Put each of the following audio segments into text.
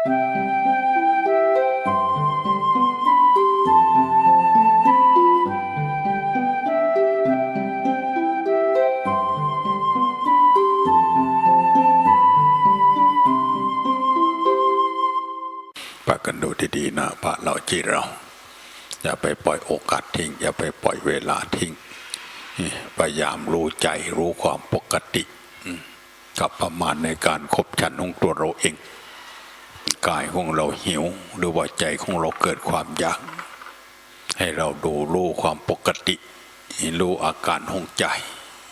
ปกันดูดีๆนะพระเราจีเรา อย่าไปปล่อยโอกาสทิ้ง อย่าไปปล่อยเวลาทิ้งพยายามรู้ใจรู้ความปกติกับประมาณในการคบฉันของตัวเราเอง กายของเราหิวหรือว่าใจของเราเกิดความอยาก ให้เราดูรู้ความปกติรู้อาการของใจ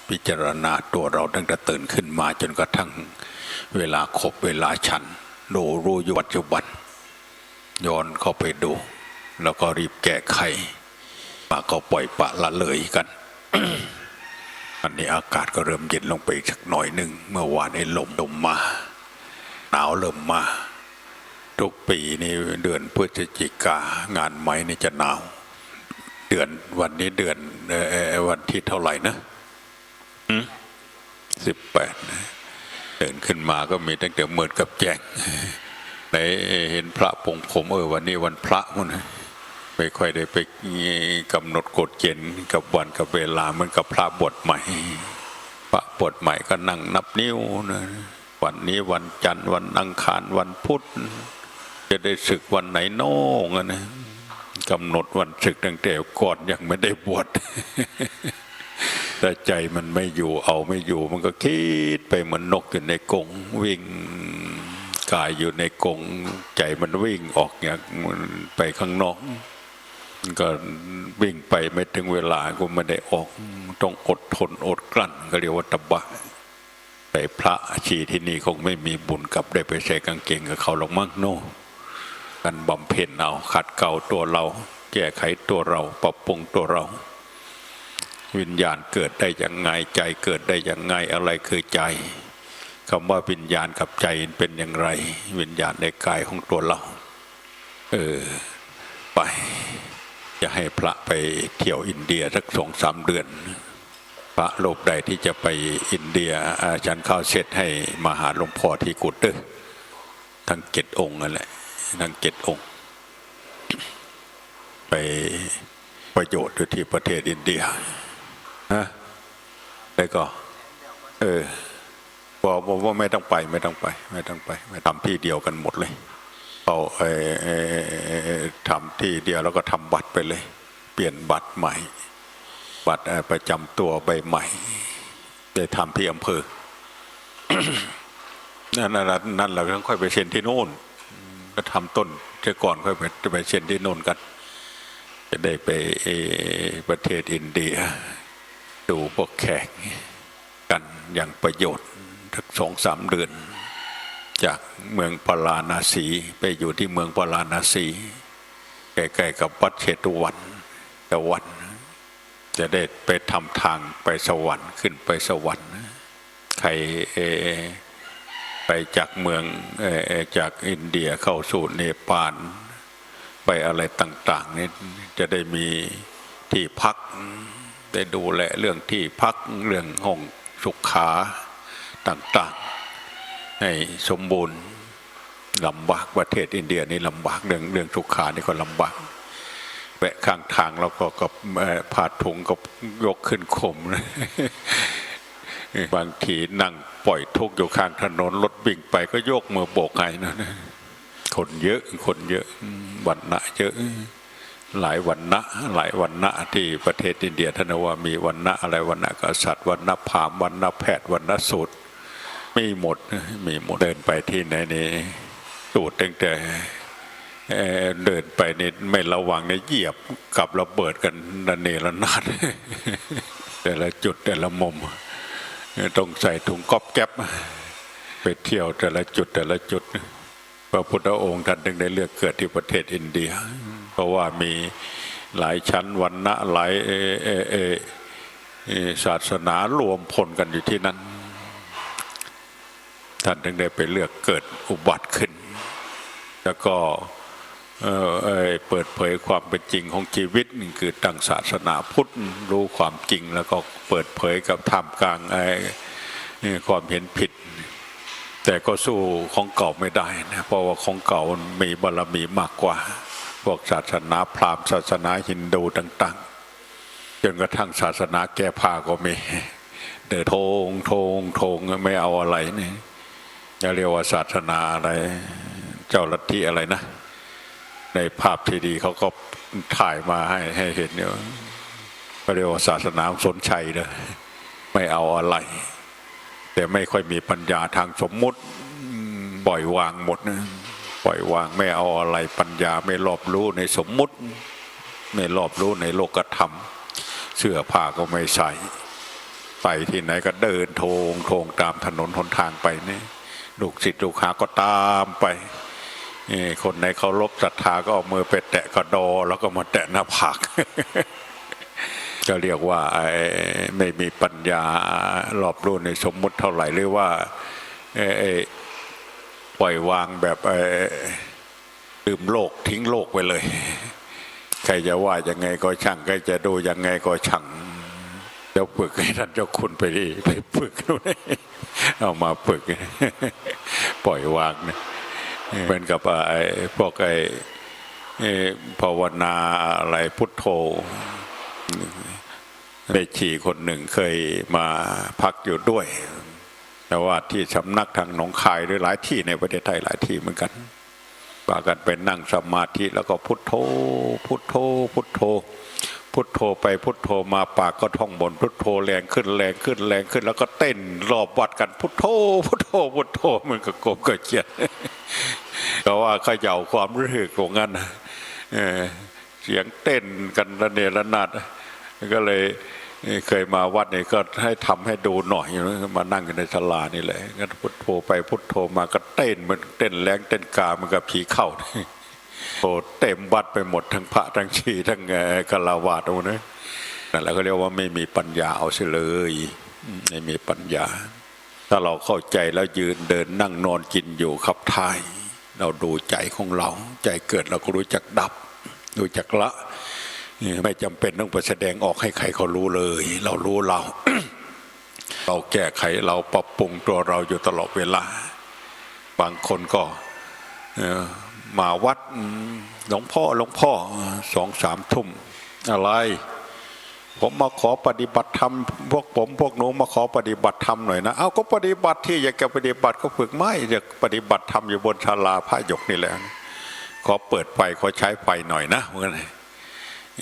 พิจารณาตัวเราตั้งแต่ตื่นขึ้นมาจนกระทั่งเวลาครบเวลาฉันดูรู้อยู่ปัจจุบันย้อนเข้าไปดู แล้วก็รีบแก้ไขปาก็ปล่อยปะละเลยกัน อันนี้อากาศก็เริ่มเย็นลงไปสักหน่อยหนึ่งเมื่อวานนี้ลมลมมาหนาวเริ่มมา ทุกปีนี่เดือนพฤศจิกางานไม้นี่จะหนาว เดือนวันนี้เดือนออวันที่เท่าไหร่นะสิบแปดเดินขึ้นมาก็มีตั้งแต่เมื่อกับแจงไหนเห็นพระปงผมเออวันนี้วันพระมันนะไม่ค่อยได้ไปกำหนดกฎเกณฑ์กับวันกับเวลาเหมือนกับพระบทใหม่ พระบทใหม่ก็นั่งนับนิ้วนะวันนี้วันจันทร์วันอังคารวันพุธ จะได้ศึกวันไหนโน่งนะกำหนดวันศึกตั้งแต่ก่อนยังไม่ได้บวชแต่ใจมันไม่อยู่เอาไม่อยู่ มันก็คิดไปเหมือนนกอยู่ในกรงวิ่งกายอยู่ในกรงใจมันวิ่งออกอย่างไปข้างนอกมันก็วิ่งไปไม่ถึงเวลาก็ไม่ได้ออกต้องอดทนอดกลั้นก็เรียกว่าตบะแต่พระชีที่นี่คงไม่มีบุญกลับได้ไปใส่กางเกงกับเขาหรอกมั้งโน่ กันบำเพ็ญเอาขัดเกลาตัวเรา แก้ไขตัวเรา ปรับปรุงตัวเรา วิญญาณเกิดได้ยังไงใจเกิดได้ยังไงอะไรคือใจคำว่าวิญญาณกับใจเป็นอย่างไร วิญญาณในกายของตัวเรา เออ ไปจะให้พระไปเที่ยวอินเดียสักสองสามเดือน พระโลกใดที่จะไปอินเดียอาจารย์ข้าวเสร็จให้มาหาหลวงพ่อที่กุฏเด้อทั้งเจ็ดองค์นั่นแหละ ทั้งเจ็ดองค์ ไปประโยชน์อยู่ที่ประเทศอินเดียฮะแล้วก็ เออบอกว่าไม่ต้องไป ไม่ต้องไป ไม่ต้องไป ไม่ทำที่เดียวกันหมดเลยเอาเออทำที่เดียวแล้วก็ทำบัตรไปเลย เปลี่ยนบัตรใหม่ บัตรประจำตัวใบใหม่ได้ทำที่อำเภอนั่นนั่นนั่นเราต้องค่อยไปเซ็นที่โน่น ก็ทำต้นเจ้าก่อนค่อยไปจะไปเซ็นที่โน่นกัน จะได้ไปประเทศอินเดีย ดูพวกแขกกันอย่างประโยชน์ทักสองสามเดือน จากเมืองปาราณสีไปอยู่ที่เมืองปาราณสีใกล้ๆกับวัดเชตุวันตะวัน จะได้ไปทำทางไปสวรรค์ขึ้นไปสวรรค์ใครเอ่อ ไปจากเมืองจากอินเดียเข้าสู่เนปาลไปอะไรต่าง ๆ นี่จะได้มีที่พักได้ดูแลเรื่องที่พักเรื่องห้องสุขาต่างๆ ให้สมบูรณ์ลำบากประเทศอินเดียนี่ลำบากเรื่องเรื่องสุขานี่ก็ลำบากแวะข้างทางเราก็กับเอ่อผาดถุงกับยกขึ้นข่มนะ บางทีนั่งปล่อยทุกอยู่ข้างถนนรถวิ่งไปก็โยกมือโบกให้นะคนเยอะคนเยอะวันณะเยอะ หลายวันณะหลายวันณะที่ประเทศอินเดียท่านว่ามีวันณะอะไรวันณะกษัตริย์วันณะพามวันณะแพทย์วันณะสูตรมีหมดมีหมดเดินไปที่ไหนนี่สูตรตั้งแต่เอ่อเดินไปนี่ไม่ระวังเนี่ยเหยียบกับระเบิดกันระเนระนาดแต่ละจุดแต่ละมุม ต้องใส่ถุงก๊อบแก๊บไปเที่ยวแต่ละจุดแต่ละจุด พระพุทธองค์ท่านถึงได้เลือกเกิดที่ประเทศอินเดีย เพราะว่ามีหลายชั้นวันณะหลายเอเอเอศาสนารวมพลกันอยู่ที่นั้น ท่านถึงได้ไปเลือกเกิดอุบัติขึ้น แล้วก็ เออเปิดเผยความเป็นจริงของชีวิตนี่คือตั้งศาสนาพุทธรู้ความจริงแล้วก็เปิดเผยกับท่ามกลางไอ้ความเห็นผิด แต่ก็สู้ของเก่าไม่ได้นะเพราะว่าของเก่ามีบารมีมากกว่า พวกศาสนาพราหมณ์ศาสนาฮินดูต่าง ๆ จนกระทั่งศาสนาแก้ผ้าก็มีเดินโทงโทงโทงไม่เอาอะไรนี่จะเรียกว่าศาสนาอะไร เจ้าลัทธิอะไรนะ ในภาพที่ดีเขาก็ถ่ายมาให้ให้เห็นเนี่ยเขาเรียกว่าศาสนาสนชัยเลยไม่เอาอะไร แต่ไม่ค่อยมีปัญญาทางสมมุติปล่อยวางหมดนะปล่อยวางไม่เอาอะไรปัญญาไม่รอบรู้ในสมมุติ ไม่รอบรู้ในโลกธรรม เสื้อผ้าก็ไม่ใส่ไปที่ไหนก็เดินโทงโทงตามถนนหนทางไปนี่ลูกศิษย์ลูกหาก็ตามไป คนในเคารพศรัทธาก็เอามือไปแตะกระดอ แล้วก็มาแตะหน้าผากจะเรียกว่าไอ้ไม่มีปัญญารอบรู้ในสมมุติเท่าไหร่หรือว่าปล่อยวางแบบลืมโลกทิ้งโลกไปเลย ใครจะว่ายังไงก็ช่างใครจะดูยังไงก็ช่างเดี๋ยวฝึกให้ท่านเจ้าคุณไปดิไปฝึกเอามาฝึก ปล่อยวางนะ เหมือนกับไอ้พวกไอ้ภาวนาอะไรพุทโธแม่ชีคนหนึ่งเคยมาพักอยู่ด้วย แต่ว่าที่สำนักทางหนองคายหรือหลายที่ในประเทศไทยหลายที่เหมือนกันพากันไปนั่งสมาธิแล้วก็พุทโธพุทโธพุทโธ พุทโธไปพุทโธมาปากก็ท่องบนพุทโธแรงขึ้นแรงขึ้นแรงขึ้น แล้วก็เต้นรอบวัดกันพุทโธพุทโธพุทโธเหมันก็กบก็เกียดก็ว่าเขย่าความรู้สึกของกันนเออเสียงเต้นกันระเนระนาดก็เลยเคยมาวัดนี่ก็ให้ทำให้ดูหน่อยมานั่งอยู่ในศาลานี่แหละก็พุทโธไปพุทโธมาก็เต้นมันเต้นแรงเต้นกามันกับผีเข้า โอ้เต็มวัดไปหมดทั้งพระทั้งชีทั้งเอ่อกลาวาดตรงนั้นนั่นแหละก็เรียกว่าไม่มีปัญญาเอาเสียเลยไม่มีปัญญา ถ้าเราเข้าใจแล้วยืนเดินนั่งนอนกินอยู่ขับถ่าย เราดูใจของเรา ใจเกิดเราก็รู้จักดับ รู้จักละไม่จำเป็นต้องไปแสดงออกให้ใครเขารู้เลย เรารู้เรา เราแก้ไขเราปรับปรุงตัวเราอยู่ตลอดเวลา บางคนก็เอ่อ มาวัดหลวงพ่อหลวงพ่อสองสามทุ่มอะไร ผมมาขอปฏิบัติธรรมพวกผมพวกหนูมาขอปฏิบัติธรรมหน่อยนะเอาก็ปฏิบัติที่อยากจะปฏิบัติก็ฝึกไม่อยากปฏิบัติธรรมอยู่บนศาลาพระหยกนี่แหละขอเปิดไฟขอใช้ไฟหน่อยนะเมือนกัน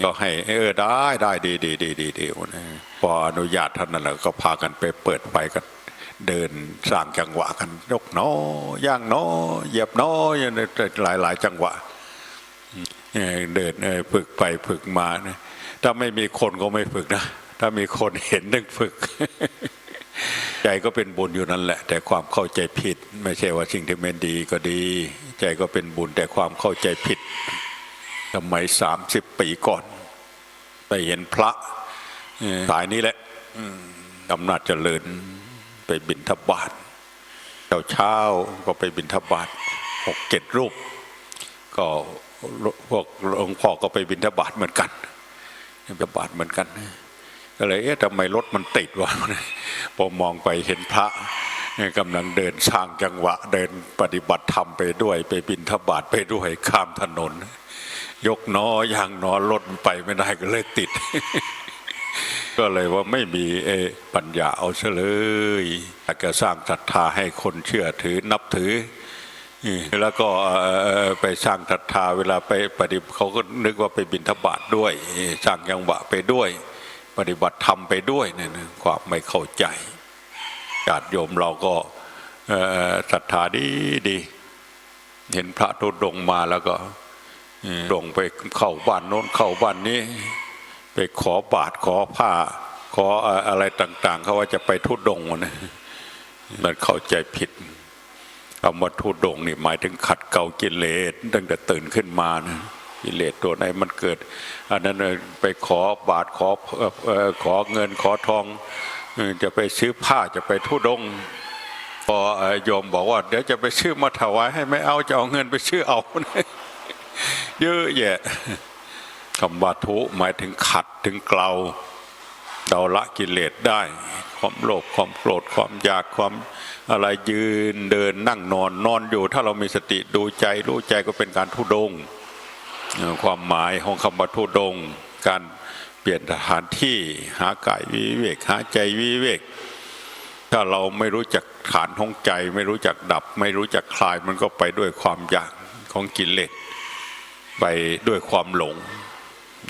ก็ให้เออได้ได้ดีดีดีดีดีพออนุญาตท่านนั่นแหละก็พากันไปเปิดไปกัน เดินสร้างจังหวะกัน ยกน้อย่างน้อเหยียบน้ออย่างนี้หลายหลายจังหวะเดินฝึกไปฝึกมานะถ้าไม่มีคนก็ไม่ฝึกนะ ถ้ามีคนเห็นนึกฝึก ใจก็เป็นบุญอยู่นั่นแหละ แต่ความเข้าใจผิด ไม่ใช่ว่าสิ่งที่ไม่ดีก็ดี ใจก็เป็นบุญแต่ความเข้าใจผิดสมัยสามสิบปีก่อน ไปเห็นพระสายนี้แหละอืมอำนาจเจริญ ไปบิณฑบาตเช้าเช้าก็ไปบิณฑบาตหกเจ็ดรูป ก็พวกหลวงพ่อก็ไปบิณฑบาตเหมือนกันบิณฑบาตเหมือนกันก็เลยเอ๊ะทำไมรถมันติดวะพอมองไปเห็นพระกำลังเดินสร้างจังหวะ เดินปฏิบัติธรรมไปด้วย ไปบิณฑบาตไปด้วยข้ามถนน ยกน้อย่างนอรถมันไปไม่ได้ก็เลยติด ก็เลยว่าไม่มีเอปัญญาเอาเฉลยอยากจะสร้างศรัทธาให้คนเชื่อถือนับถือ แล้วก็ไปสร้างศรัทธาเวลาไปปฏิบัติเขาก็นึกว่าไปบิณฑบาตด้วย สร้างยังหวะไปด้วย ปฏิบัติธรรมไปด้วยเนี่ยความไม่เข้าใจญาติโยมเราก็ศรัทธาดีดีเห็นพระทุดงมาแล้วก็ลงไปเข้าบ้านโน้นเข้าบ้านนี้ ไปขอบาทขอผ้า ขออะไรต่าง ๆ เขาว่าจะไปทุดงนะมันเข้าใจผิดคำว่าทุดงนี่หมายถึงขัดเกลากิเลสตั้งแต่ตื่นขึ้นมานะกิเลสตัวไหนมันเกิด อันนั้นไปขอบาทขออขอเงินขอทอง จะไปซื้อผ้าจะไปทุดงพอเอ่อโยมบอกว่า เดี๋ยวจะไปซื้อมาถวายให้ไม่เอาจะเอาเงินไปซื้อเอาเยอะแยะ คำว่าทุหมายถึงขัดถึงเกลาเราละกิเลสได้ ความโลภความโกรธความอยากความอะไรยืนเดินนั่งนอนนอนอยู่ ถ้าเรามีสติดูใจรู้ใจก็เป็นการทุดง ความหมายของคำว่าทุดง การเปลี่ยนสถานที่หากายวิเวกหาใจวิเวก ถ้าเราไม่รู้จักฐานของใจ ไม่รู้จักดับ ไม่รู้จักคลายมันก็ไปด้วยความอยากของกิเลสไปด้วยความหลง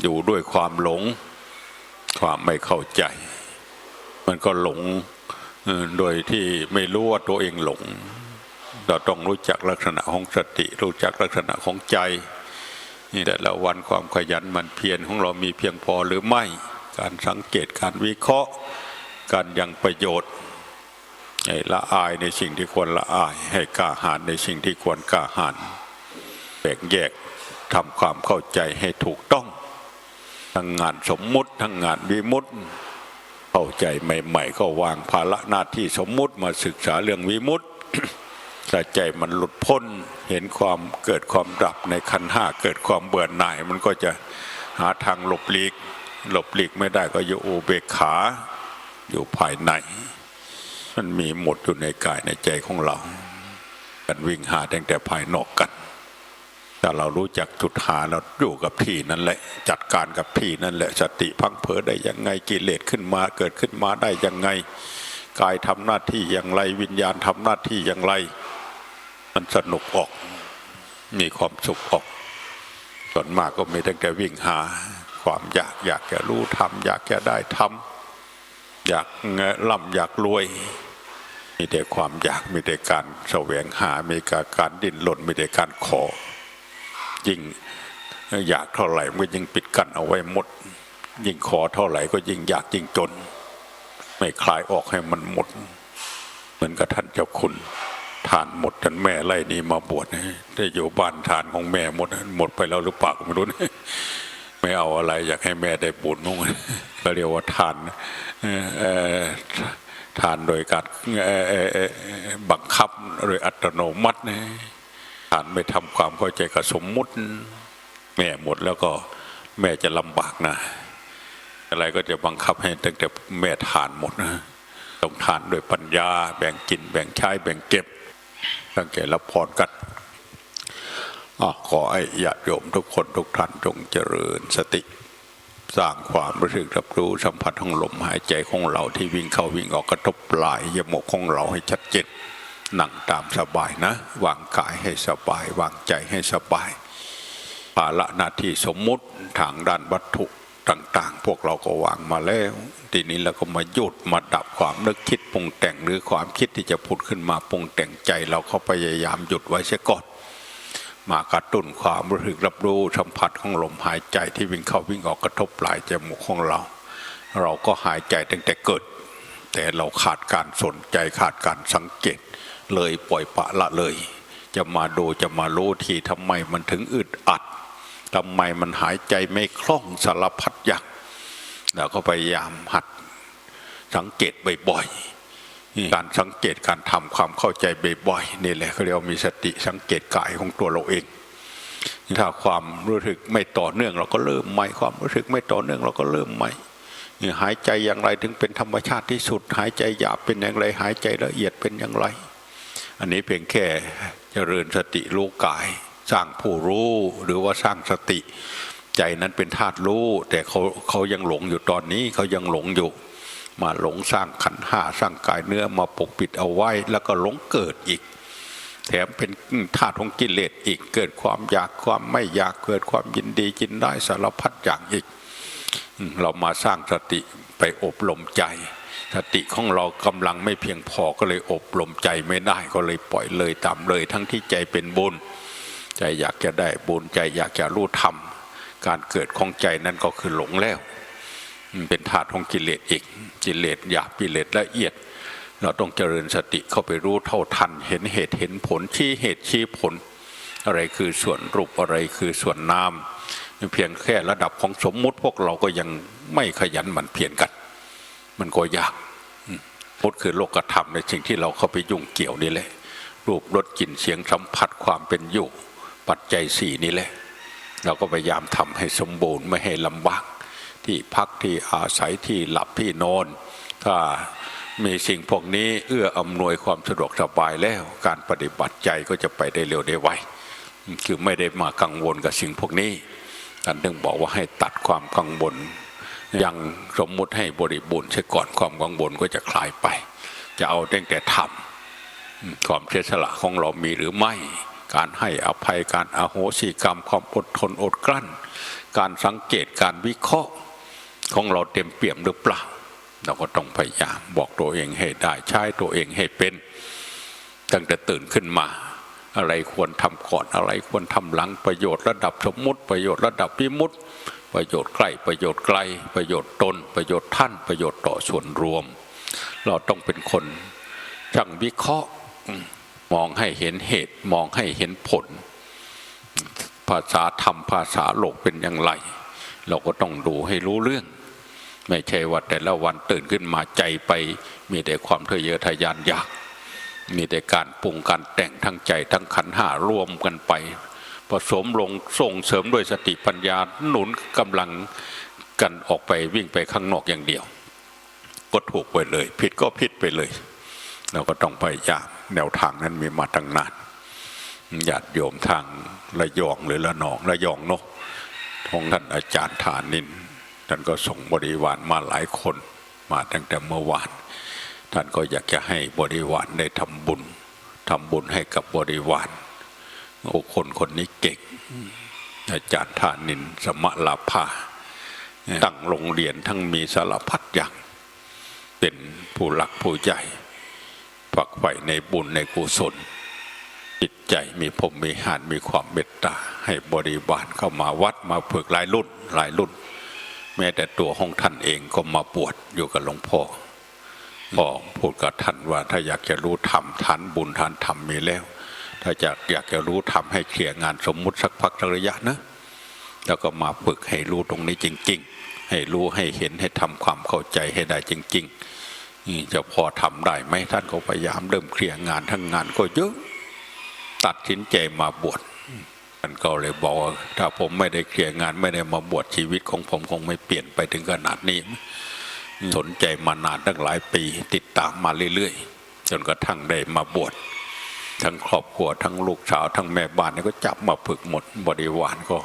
อยู่ด้วยความหลง ความไม่เข้าใจ มันก็หลงโดยที่ไม่รู้ว่าตัวเองหลง เราต้องรู้จักลักษณะของสติ รู้จักลักษณะของใจนี่แต่ละวันความขยันมันเพียรของเรามีเพียงพอหรือไม่ การสังเกตการวิเคราะห์ การยังประโยชน์ละอายในสิ่งที่ควรละอาย ให้กล้าหาญในสิ่งที่ควรกล้าหาญแบ่งแยกทำความเข้าใจให้ถูกต้อง ทั้งงานสมมุติทั้งงานวิมุตติเข้าใจใหม่ ๆ ก็วางภาระหน้าที่สมมุติมาศึกษาเรื่องวิมุตติแต่ใจมันหลุดพ้นเห็นความเกิดความดับในขันห้าเกิดความเบื่อหน่าย มันก็จะหาทางหลบหลีก หลบหลีกไม่ได้ก็อยู่อุเบกขา อยู่ภายใน มันมีหมดอยู่ในกายในใจของเรา กันวิ่งหาตั้งแต่ภายนอกกัน ถ้าเรารู้จักจุดหาเราอยู่กับที่นั่นแหละ จัดการกับที่นั่นแหละสติพังเผลอได้ยังไงกิเลสขึ้นมาเกิดขึ้นมาได้ยังไง กายทำหน้าที่อย่างไรวิญญาณทำหน้าที่อย่างไร มันสนุกออก มีความสุขออก ส่วนมากก็มีตั้งแต่วิ่งหา ความอยากอยากจะรู้ทำอยากจะได้ทำอยากเงนร่ำอยากรวยมีแต่ความอยากมีแต่การแสวงหา มีแต่การดิ้นรนมีแต่การขอ ยิ่งอยากเท่าไหร่มันก็ยิ่งปิดกั้นเอาไว้หมด ยิ่งขอเท่าไหร่ก็ยิ่งอยากยิ่งจน ไม่คลายออกให้มันหมด เหมือนกับท่านเจ้าคุณทานหมดจนแม่ไล่นี้มาบวชได้อยู่บ้านทานของแม่หมดหมดไปแล้วหรือเปล่าไม่รู้ไม่เอาอะไร อยากให้แม่ได้บุญนุ่งก็เรียกว่าทานทานโดยการบังคับโดยอัตโนมัตินะ ทานไม่ทำความเข้าใจกับสมมุติ แม่หมดแล้วก็แม่จะลำบากนะ อะไรก็จะบังคับให้ตั้งแต่แม่ทานหมดนะต้องทานด้วยปัญญา แบ่งกินแบ่งใช้แบ่งเก็บ ตั้งใจรับพรกันอขอให้ญาติโยมทุกคนทุกท่านจงเจริญสติ สร้างความรู้สึกรับรู้สัมผัสของลมหายใจของเราที่วิ่งเข้าวิ่งออกกระทบปลายยมกของเราให้ชัดเจน นั่งตามสบายนะ วางกายให้สบาย วางใจให้สบาย ภาระหน้าที่สมมุติทางด้านวัตถุต่าง ๆ พวกเราก็วางมาแล้ว ทีนี้เราก็มาหยุดมาดับความนึกคิดปรุงแต่งหรือความคิดที่จะผุดขึ้นมาปรุงแต่งใจ เราก็พยายามหยุดไว้เสียก่อนมากระตุ้นความรู้สึกรับรู้สัมผัสของลมหายใจที่วิ่งเข้าวิ่งออกกระทบปลายจมูกของเรา เราก็หายใจตั้งแต่เกิด แต่เราขาดการสนใจขาดการสังเกต เลยปล่อยปละละเลย จะมาดูจะมารู้ทีทำไมมันถึงอึดอัดทำไมมันหายใจไม่คล่องสารพัดอย่างเราก็พยายามหัดสังเกตบ่อยๆการสังเกตการทำความเข้าใจบ่อยๆนี่แหละเขาเรียกว่ามีสติสังเกตกายของตัวเราเองถ้าความรู้สึกไม่ต่อเนื่อง เราก็เริ่มใหม่ความรู้สึกไม่ต่อเนื่องเราก็เริ่มใหม่หายใจอย่างไรถึงเป็นธรรมชาติที่สุด หายใจหยาบเป็นอย่างไร หายใจละเอียดเป็นอย่างไร อันนี้เพียงแค่เจริญสติรู้กาย สร้างผู้รู้หรือว่าสร้างสติ ใจนั้นเป็นธาตุรู้ แต่เขาเขายังหลงอยู่ตอนนี้เขายังหลงอยู่ มาหลงสร้างขันธ์ห้าสร้างกายเนื้อมาปกปิดเอาไว้ แล้วก็หลงเกิดอีก แถมเป็นธาตุของกิเลสอีกเกิดความอยากความไม่อยากเกิดความยินดียินได้สารพัดอย่างอีก เรามาสร้างสติไปอบรมใจ สติของเรากำลังไม่เพียงพอก็เลยอบรมใจไม่ได้ก็เลยปล่อยเลยตามเลย ทั้งที่ใจเป็นบุญ ใจอยากจะได้บุญใจอยากจะรู้ธรรมการเกิดของใจนั้นก็คือหลงแล้ว เป็นธาตุของกิเลสอีกกิเลสหยาบกิเลสละเอียด เราต้องเจริญสติเข้าไปรู้เท่าทัน เห็นเหตุเห็นผลชี้เหตุชี้ผล อะไรคือส่วนรูปอะไรคือส่วนนามเพียงแค่ระดับของสมมุติพวกเราก็ยังไม่ขยันหมันเพียรกัน มันก็ยาก มพุทธคือโลกธรรมในสิ่งที่เราเข้าไปยุ่งเกี่ยวนี่แหละ รูปรสกลิ่นเสียงสัมผัสความเป็นอยู่ปัจจัยสี่นี่แหละ เราก็พยายามทำให้สมบูรณ์ไม่ให้ลำบากที่พักที่อาศัยที่หลับที่นอน ถ้ามีสิ่งพวกนี้เอื้ออำนวยความสะดวกสบายแล้ว การปฏิบัติใจก็จะไปได้เร็วได้ไวคือไม่ได้มากังวลกับสิ่งพวกนี้ท่านถึงบอกว่าให้ตัดความกังวล ยังสมมุติให้บริบูรณ์ใช่ก่อนความกังวลก็จะคลายไป จะเอาตั้งแต่ทำความเสียสละของเรามีหรือไม่ การให้อภัยการอาโหสิกรรม ความอดทนอดกลั้น การสังเกตการวิเคราะห์ของเราเต็มเปี่ยมหรือเปล่า เราก็ต้องพยายามบอกตัวเองให้ได้ใช้ตัวเองให้เป็นตั้งแต่ตื่นขึ้นมา อะไรควรทำก่อนอะไรควรทำหลังประโยชน์ระดับสมมุติประโยชน์ระดับพิมุติ ประโยชน์ใกล้ประโยชน์ไกล ประโยชน์ตน ประโยชน์ท่านประโยชน์ต่อส่วนรวม เราต้องเป็นคนช่างวิเคราะห์มองให้เห็นเหตุมองให้เห็นผล ภาษาธรรมภาษาโลกเป็นอย่างไร เราก็ต้องดูให้รู้เรื่อง ไม่ใช่ว่าแต่ละวันตื่นขึ้นมาใจไป มีแต่ความเทะเยอทะยานอยาก มีแต่การปรุงการแต่งทั้งใจทั้งขันห้ารวมกันไป ผสมลงส่งเสริมด้วยสติปัญญาหนุนกำลังกันออกไปวิ่งไปข้างนอกอย่างเดียว ก็ถูกไปเลย ผิดก็ผิดไปเลย เราก็ต้องพยายามแนวทางนั้นมีมาตั้งนานญาติโยมทางระยองหรือละนองระยองเนาะของท่านอาจารย์ฐานินท่านก็ส่งบริวารมาหลายคนมาตั้งแต่เมื่อวาน ท่านก็อยากจะให้บริวารได้ทำบุญทำบุญให้กับบริวาร โอ้คนคนนี้เก่งอาจารย์ฐานินสมะลาภาตั้งโรงเรียนทั้งมีสารพัดอย่าง เป็นผู้หลักผู้ใหญ่ฝักใฝ่ในบุญในกุศล จิตใจมีพรหมมีหานมีความเมตตา ให้บริวารเข้ามาวัดมาฝึกหลายรุ่นหลายรุ่น แม้แต่ตัวของท่านเองก็มาบวชอยู่กับหลวงพ่อบอกพูดกับท่านว่าถ้าอยากจะรู้ธรรมทานบุญทานธรรมมีแล้ว ถ้าอยากอยากจะรู้ธรรมให้เคลียร์งานสมมุติสักพักสักระยะนะแล้วก็มาฝึกให้รู้ตรงนี้จริง ๆ ให้รู้ให้เห็นให้ทำความเข้าใจให้ได้จริงๆนี่จะพอทำได้ไหมท่านก็พยายามเริ่มเคลียร์งานทั้งงานก็เยอะตัดสินใจมาบวชท่านก็เลยบอกถ้าผมไม่ได้เคลียร์งานไม่ได้มาบวชชีวิตของผมคงไม่เปลี่ยนไปถึงขนาดนี้ สนใจมานานตั้งหลายปี ติดตามมาเรื่อยๆ จนกระทั่งได้มาบวช ทั้งครอบครัวทั้งลูกสาวทั้งแม่บ้านนี่ก็จับมาฝึกหมดบริวารก็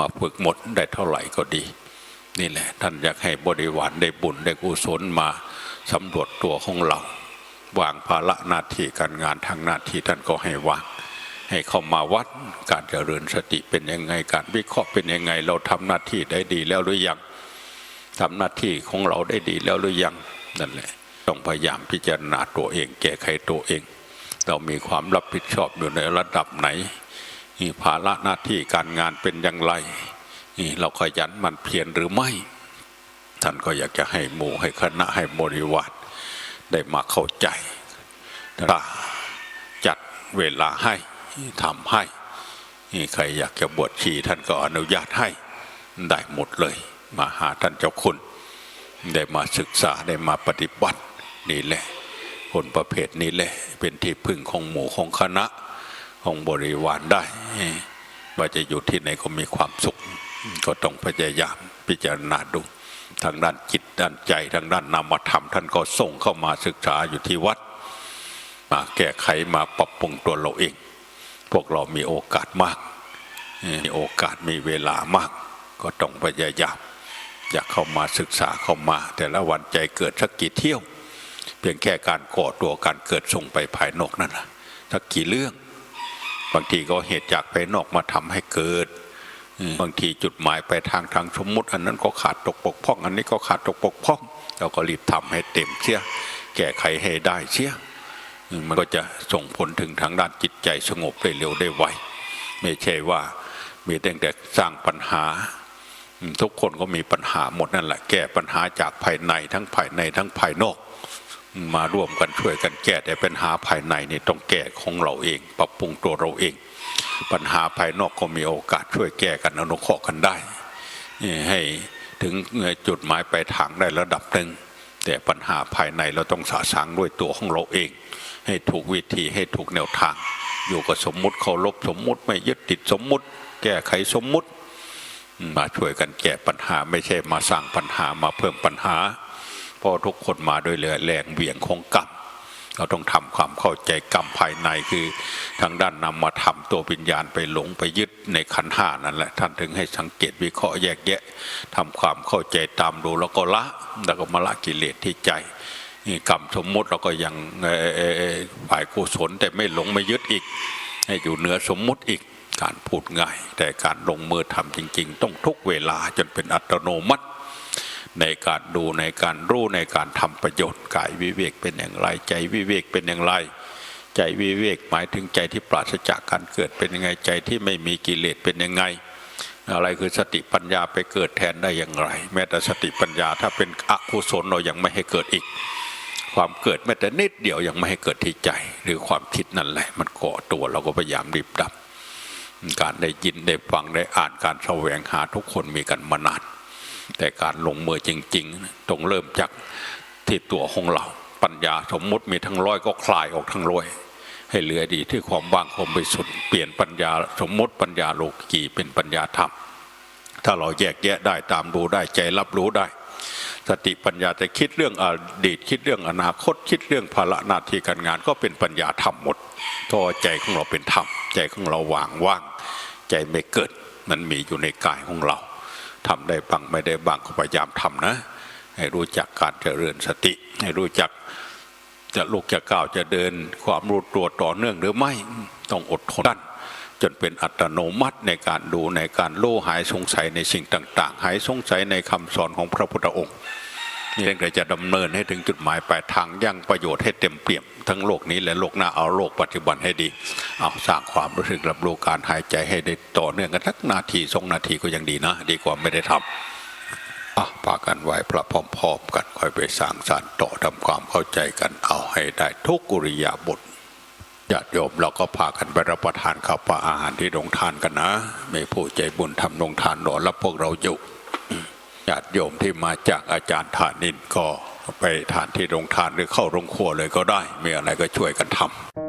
มาฝึกหมดได้เท่าไหร่ก็ดี นี่แหละ ท่านอยากให้บริวารได้บุญได้กุศลมาสำรวจตัวของเราวางภาระหน้าที่การงานทางหน้าที่ท่านก็ให้วางให้เข้ามาวัดการเจริญสติเป็นยังไงการวิเคราะห์เป็นยังไง เราทำหน้าที่ได้ดีแล้วหรือยังทำหน้าที่ของเราได้ดีแล้วหรือยังนั่นแหละต้องพยายามพิจารณาตัวเอง แก้ไขตัวเอง เรามีความรับผิดชอบอยู่ในระดับไหนภาระหน้าที่การงานเป็นอย่างไรเราขยันมันเพียรหรือไม่ ท่านก็อยากจะให้หมู่ให้คณะให้บริวารได้มาเข้าใจาจัดเวลาให้ทำให้ใครอยากจะบวชชีท่านก็อนุญาตให้ได้หมดเลย มาหาท่านเจ้าคุณ ได้มาศึกษาได้มาปฏิบัตินี่แหละ คนประเภทนี้แหละเป็นที่พึ่งของหมู่ของคณะของบริวารได้ว่าจะอยู่ที่ไหนก็มีความสุข ก็ต้องพยายามพิจารณาดูทางด้านจิตด้านใจทางด้านนามธรรม ท่านก็ส่งเข้ามาศึกษาอยู่ที่วัด มาแก้ไขมาปรับปรุงตัวเราเอง พวกเรามีโอกาสมาก มีโอกาสมีเวลามาก ก็ต้องพยายามอยากเข้ามาศึกษาเข้ามา แต่ละวันใจเกิดสักกี่เที่ยว เพียงแค่การก่อตัวการเกิดส่งไปภายนอกนั่นนะสักกี่เรื่อง บางทีก็เหตุจากภายนอกมาทำให้เกิด บางทีจุดหมายไปทางทางสมมุติ อันนั้นก็ขาดตกบกพ่อง อันนี้ก็ขาดตกบกพ่อง เราก็รีบทำให้เต็มเสียแก้ไขให้ได้เสียมันก็จะส่งผลถึงทางด้านจิตใจสงบได้เร็วได้ไวไม่ใช่ว่ามีแต่แต่สร้างปัญหา ทุกคนก็มีปัญหาหมดนั่นแหละ แก้ปัญหาจากภายในทั้งภายในทั้งภายนอก มาร่วมกันช่วยกันแก้แต่ปัญหาภายในนี่ต้องแก้ของเราเอง ปรับปรุงตัวเราเอง ปัญหาภายนอกก็มีโอกาสช่วยแก้กันอนุเคราะห์กันได้ ให้ถึงจุดหมายปลายทางได้ระดับหนึ่งแต่ปัญหาภายในเราต้องสาสางด้วยตัวของเราเอง ให้ถูกวิธีให้ถูกแนวทาง อยู่กับสมมุติเคารพสมมุติไม่ยึดติดสมมุติ แก้ไขสมมุติ มาช่วยกันแก้ปัญหาไม่ใช่มาสร้างปัญหามาเพิ่มปัญหา ราะทุกคนมาด้วยแรงเหวี่ยงของกรรมเราต้องทำความเข้าใจกรรมภายในคือทางด้านนำมาทำตัววิญญาณไปหลงไปยึดในขันห้านั่นแหละท่านถึงให้สังเกตวิเคราะห์แยกแยะทำความเข้าใจตามดูแล้วก็ละแล้วก็มาละกิเลสที่ใจนี่กรรมสมมุติเราก็ยังฝ่ายกุศลแต่ไม่หลงไม่ยึดอีก ให้อยู่เหนือสมมุติอีกการพูดง่าย แต่การลงมือทำจริง ๆ ต้องทุกเวลาจนเป็นอัตโนมัติ ในการดูในการรู้ในการทำประโยชน์กายวิเวกเป็นอย่างไร ใจวิเวกเป็นอย่างไร ใจวิเวกหมายถึงใจที่ปราศจากการเกิดเป็นยังไงใจที่ไม่มีกิเลสเป็นยังไง อะไรคือสติปัญญาไปเกิดแทนได้อย่างไร แม้แต่สติปัญญาถ้าเป็นอกุศลเรายังไม่ให้เกิดอีก ความเกิดแม้แต่นิดเดียวยังไม่ให้เกิดที่ใจ หรือความคิดนั่นแหละ มันก่อตัวเราก็พยายามรีบดับการได้ยินได้ฟังได้อ่านการแสวงหาทุกคนมีกันมานาน แต่การลงมือจริงๆต้องเริ่มจากที่ตัวของเรา ปัญญาสมมุติมีทั้งร้อยก็คลายออกทั้งร้อยให้เหลือดีที่ความว่างความบริสุทธิ์เปลี่ยนปัญญาสมมติปัญญาโลกีเป็นปัญญาธรรม ถ้าเราแยกแยะได้ตามดูได้ใจรับรู้ได้ สติปัญญาจะคิดเรื่องอดีตคิดเรื่องอนาคตคิดเรื่องภาระหน้าที่การงานก็เป็นปัญญาธรรมหมดเพราะว่าใจของเราเป็นธรรมใจของเราว่างว่างใจไม่เกิดมันมีอยู่ในกายของเรา ทำได้บ้างไม่ได้บ้างก็พยายามทำนะ ให้รู้จักการเจริญสติ ให้รู้จักจะลุกจะก้าวจะเดิน ความรู้ตัวต่อเนื่องหรือไม่ต้องอดทนจนเป็นอัตโนมัติในการดูในการโล่หายสงสัยในสิ่งต่าง ๆ หายสงสัยในคำสอนของพระพุทธองค์ นี่เองจะดำเนินให้ถึงจุดหมายปลายทางยังประโยชน์ให้เต็มเปี่ยมทั้งโลกนี้และโลกหน้าเอาโลกปัจจุบันให้ดี เอาสร้างความรู้สึกรับรู้การหายใจให้ได้ต่อเนื่องกันสักนาทีสองนาทีก็ยังดีนะ ดีกว่าไม่ได้ทำอะพากันไหวพระพร้อมๆกันค่อยไปสร้างสรรต่อทำความเข้าใจกันเอาให้ได้ทุกุริยาบทญาติโยมเราก็พากันไปรับประทานข้าวปลาอาหารที่โรงทานกันนะไม่ผู้ใจบุญทำโรงทานรอรับพวกเราอยู่ ญาติโยมที่มาจากอาจารย์ฐานินก็ไปทานที่โรงทานหรือเข้าโรงครัวเลยก็ได้ มีอะไรก็ช่วยกันทำ